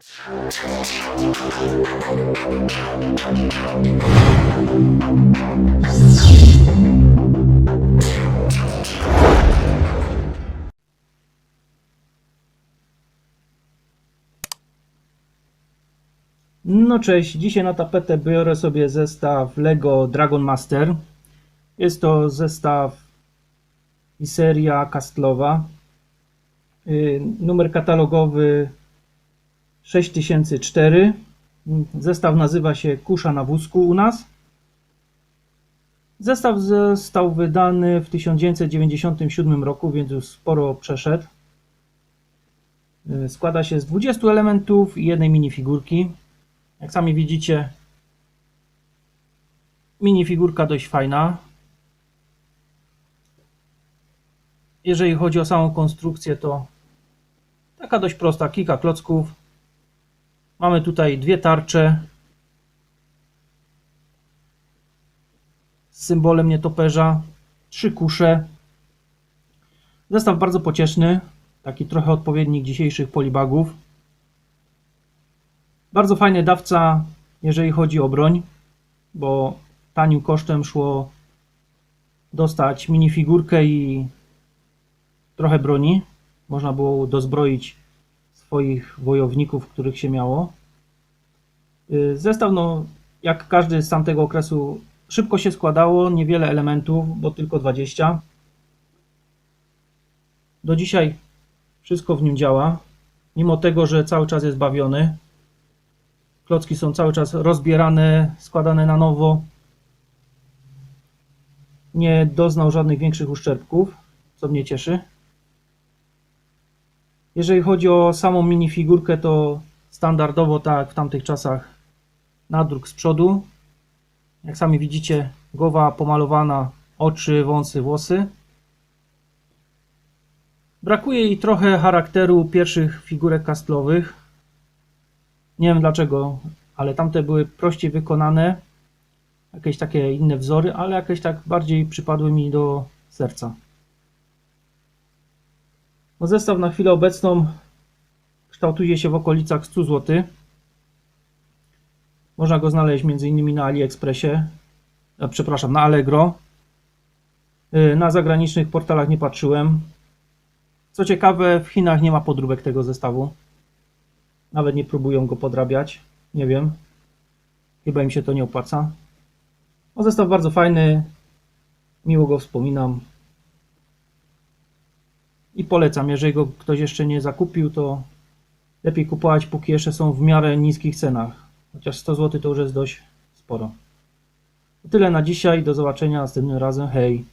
No cześć, dzisiaj na tapetę biorę sobie zestaw LEGO Dragon Master. Jest to zestaw i seria kastlowa. Yy, Numer katalogowy 6004. Zestaw nazywa się Kusza na wózku u nas. Zestaw został wydany w 1997 roku, więc już sporo przeszedł. Składa się z 20 elementów i jednej minifigurki. Jak sami widzicie, minifigurka dość fajna. Jeżeli chodzi o samą konstrukcję, to taka dość prosta, kilka klocków. Mamy tutaj dwie tarcze z symbolem nietoperza, trzy kusze. Zestaw bardzo pocieszny, taki trochę odpowiednik dzisiejszych polibagów. Bardzo fajny dawca, jeżeli chodzi o broń, bo tanim kosztem szło dostać minifigurkę i trochę broni. Można było dozbroić swoich wojowników, których się miało. Yy, Zestaw, no, jak każdy z tamtego okresu, szybko się składało, niewiele elementów, bo tylko 20. Do dzisiaj wszystko w nim działa, mimo tego, że cały czas jest bawiony. Klocki są cały czas rozbierane, składane na nowo. Nie doznał żadnych większych uszczerbków, co mnie cieszy. Jeżeli chodzi o samą minifigurkę, to standardowo, tak w tamtych czasach, nadruk z przodu. Jak sami widzicie, głowa pomalowana, oczy, wąsy, włosy. Brakuje jej trochę charakteru pierwszych figurek kastlowych. Nie wiem dlaczego, ale tamte były prościej wykonane. Jakieś takie inne wzory, ale jakieś tak bardziej przypadły mi do serca. No zestaw na chwilę obecną kształtuje się w okolicach 100 zł. Można go znaleźć m.in. na AliExpressie, e, przepraszam, na Allegro. Y, Na zagranicznych portalach nie patrzyłem. Co ciekawe, w Chinach nie ma podróbek tego zestawu. Nawet nie próbują go podrabiać. Nie wiem. Chyba im się to nie opłaca. No, zestaw bardzo fajny. Miło go wspominam. I polecam. Jeżeli go ktoś jeszcze nie zakupił, to lepiej kupować, póki jeszcze są w miarę niskich cenach. Chociaż 100 zł to już jest dość sporo. To tyle na dzisiaj. Do zobaczenia następnym razem. Hej!